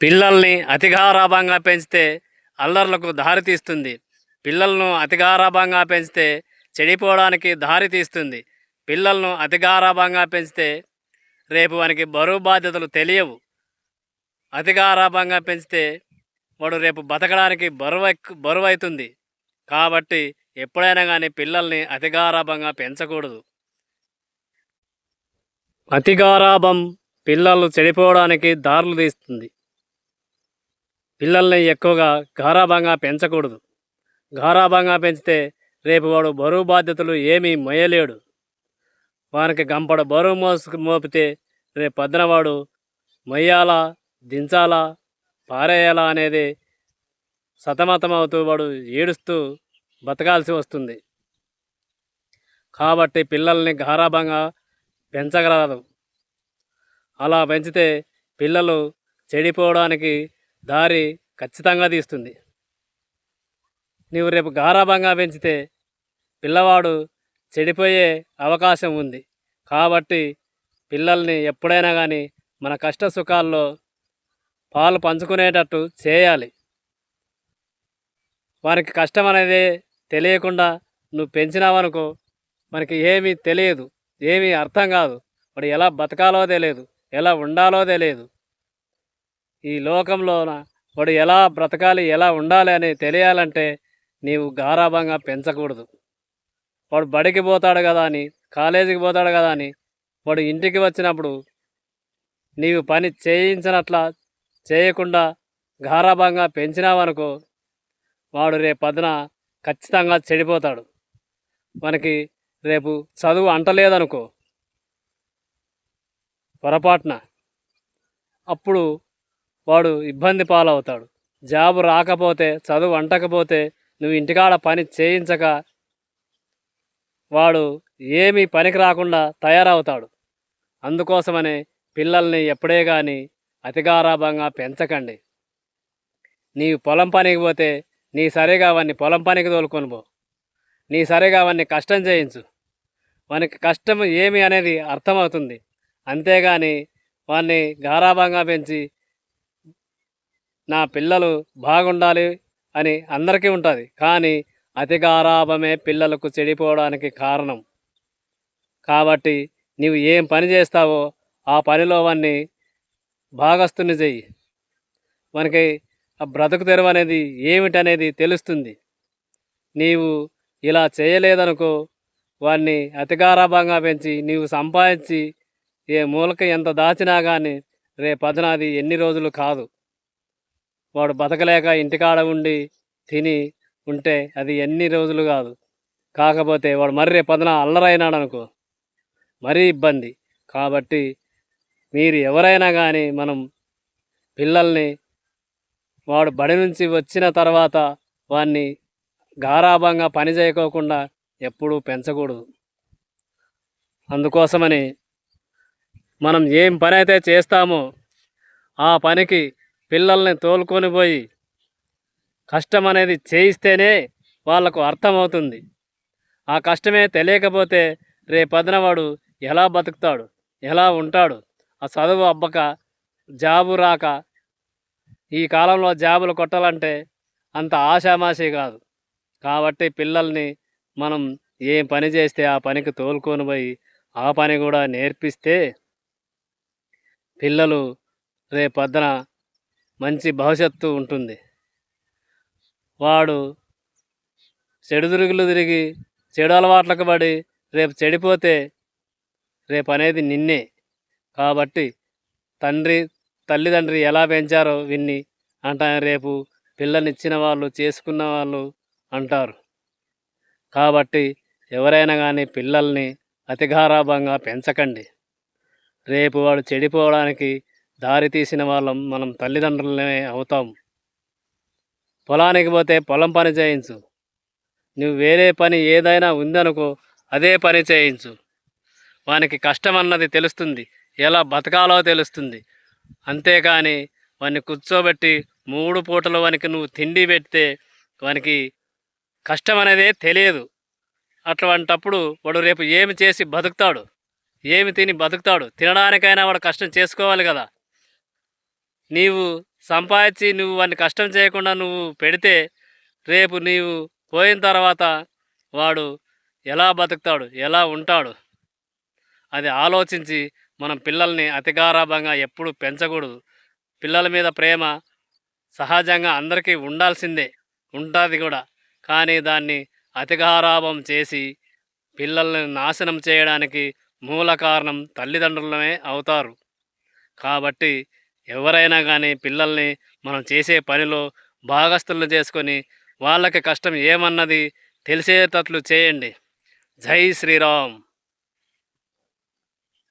పిల్లల్ని అతిగారాభంగా పెంచితే అల్లర్లకు దారి తీస్తుంది పిల్లలను అతిగారాభంగా పెంచితే చెడిపోవడానికి దారి తీస్తుంది పిల్లలను అతిగారాభంగా పెంచితే రేపు వానికి బరువు బాధ్యతలు తెలియవు. అతిగారాభంగా పెంచితే వాడు రేపు బతకడానికి బరువు బరువైతుంది బరువు అవుతుంది. కాబట్టి ఎప్పుడైనా కానీ పిల్లల్ని అతిగారాభంగా పెంచకూడదు. అతిగారాభం పిల్లలు చెడిపోవడానికి దారులు తీస్తుంది. పిల్లల్ని ఎక్కువగా గారాభంగా పెంచకూడదు. గారాభంగా పెంచితే రేపు వాడు బరువు బాధ్యతలు ఏమీ మొయ్యలేడు వానికి గంపడ బరువు మోసు మోపితే రేపు పొద్దున వాడు మొయ్యాలా దించాలా పారేయాలా అనేది సతమతమవుతూ వాడు ఏడుస్తూ బతకాల్సి వస్తుంది. కాబట్టి పిల్లల్ని గారాభంగా పెంచగలదు. అలా పెంచితే పిల్లలు చెడిపోవడానికి దారి ఖచ్చితంగా తీస్తుంది. నీవు రేపు గారాభంగా పెంచితే పిల్లవాడు చెడిపోయే అవకాశం ఉంది. కాబట్టి పిల్లల్ని ఎప్పుడైనా కానీ మన కష్ట సుఖాల్లో పాలు పంచుకునేటట్టు చేయాలి. వారికి కష్టం అనేది తెలియకుండా నువ్వు పెంచినావనుకో మనకి ఏమీ తెలియదు ఏమీ అర్థం కాదు. వాడు ఎలా బతకాలో తెలియదు ఎలా ఉండాలో తెలియదు. ఈ లోకంలోన వాడు ఎలా బ్రతకాలి ఎలా ఉండాలి అని తెలియాలంటే నీవు గారాభంగా పెంచకూడదు. వాడు బడికి పోతాడు కదా అని కాలేజీకి పోతాడు కదా అని వాడు ఇంటికి వచ్చినప్పుడు నీవు పని చేయించినట్లా చేయకుండా గారాభంగా పెంచినావనుకో వాడు రేపు పదున ఖచ్చితంగా చెడిపోతాడు. మనకి రేపు చదువు అంటలేదనుకో పొరపాటున. అప్పుడు వాడు ఇబ్బంది పాలవుతాడు. జాబు రాకపోతే చదువు అంటకపోతే నువ్వు ఇంటికాడ పని చేయించక వాడు ఏమీ పనికి రాకుండా తయారవుతాడు. అందుకోసమనే పిల్లల్ని ఎప్పుడే కానీ అతిగారాభంగా పెంచకండి. నీవు పొలం పనికి పోతే నీ సరిగా వాడిని పొలం పనికి తోలుకొని పో. నీ సరిగా వాడిని కష్టం చేయించు. వానికి కష్టం ఏమి అనేది అర్థమవుతుంది. అంతేగాని వాడిని గారాభంగా పెంచి నా పిల్లలు బాగుండాలి అని అందరికీ ఉంటుంది. కానీ అతిగారాభమే పిల్లలకు చెడిపోవడానికి కారణం. కాబట్టి నీవు ఏం పని చేస్తావో ఆ పనిలో వాన్ని భాగస్తుని చెయ్యి. మనకి ఆ బ్రతుకు తెరువు అనేది ఏమిటనేది తెలుస్తుంది. నీవు ఇలా చేయలేదనుకో వాడిని అతిగారాభంగా పెంచి నీవు సంపాదించి ఏ మూలక ఎంత దాచినా కానీ రేపదన ఎన్ని రోజులు కాదు. వాడు బతకలేక ఇంటికాడ ఉండి తిని ఉంటే అది ఎన్ని రోజులు కాదు. కాకపోతే వాడు మర్రే పదన అల్లరైనాడు అనుకో మరీ ఇబ్బంది. కాబట్టి మీరు ఎవరైనా కానీ మనం పిల్లల్ని వాడు బడి నుంచి వచ్చిన తర్వాత వాడిని గారాభంగా పని చేయకోకుండా ఎప్పుడూ పెంచకూడదు. అందుకోసమని మనం ఏం పని అయితే చేస్తామో ఆ పనికి పిల్లల్ని తోలుకొని పోయి కష్టం అనేది చేయిస్తేనే వాళ్ళకు అర్థమవుతుంది. ఆ కష్టమే తెలియకపోతే రేపొద్దున వాడు ఎలా బతుకుతాడు? ఎలా ఉంటాడు? ఆ చదువు అబ్బక జాబు రాక ఈ కాలంలో జాబులు కొట్టాలంటే అంత ఆషామాషి కాదు. కాబట్టి పిల్లల్ని మనం ఏం పని చేస్తే ఆ పనికి తోలుకొని పోయి ఆ పని కూడా నేర్పిస్తే పిల్లలు రేపొద్దున మంచి భవిష్యత్తు ఉంటుంది. వాడు చెడు తిరుగులు తిరిగి చెడు అలవాట్లకు పడి రేపు చెడిపోతే రేపు అనేది నిన్నే. కాబట్టి తండ్రి తల్లిదండ్రి ఎలా పెంచారో విన్ని అంట రేపు పిల్లనిచ్చిన వాళ్ళు చేసుకున్న వాళ్ళు అంటారు. కాబట్టి ఎవరైనా కానీ పిల్లల్ని అతిగారాభంగా పెంచకండి. రేపు వాడు చెడిపోవడానికి దారి తీసిన వాళ్ళం మనం తల్లిదండ్రులనే అవుతాం. పొలానికి పోతే పొలం పని చేయించు. నువ్వు వేరే పని ఏదైనా ఉందనుకో అదే పని చేయించు. వానికి కష్టం అన్నది తెలుస్తుంది. ఎలా బతకాలో తెలుస్తుంది. అంతేకాని వాడిని కూర్చోబెట్టి మూడు పూటలు వానికి నువ్వు తిండి పెడితే వానికి కష్టం అనేదే తెలియదు. అటువంటప్పుడు వాడు రేపు ఏమి చేసి బతుకుతాడు? ఏమి తిని బతుకుతాడు? తినడానికైనా వాడు కష్టం చేసుకోవాలి కదా. నీవు సంపాదించి నువ్వు వాడిని కష్టం చేయకుండా నువ్వు పెడితే రేపు నీవు పోయిన తర్వాత వాడు ఎలా బతుకుతాడు ఎలా ఉంటాడు? అది ఆలోచించి మనం పిల్లల్ని అతిగారాభంగా ఎప్పుడు పెంచకూడదు. పిల్లల మీద ప్రేమ సహజంగా అందరికీ ఉండాల్సిందే ఉంటుంది కూడా. కానీ దాన్ని అతిగారాభం చేసి పిల్లల్ని నాశనం చేయడానికి మూల కారణం తల్లిదండ్రులమే అవుతారు. కాబట్టి ఎవరైనా కానీ పిల్లల్ని మనం చేసే పనిలో భాగస్థులను చేసుకొని వాళ్ళకి కష్టం ఏమన్నది తెలిసేటట్లు చేయండి. జై శ్రీరామ్.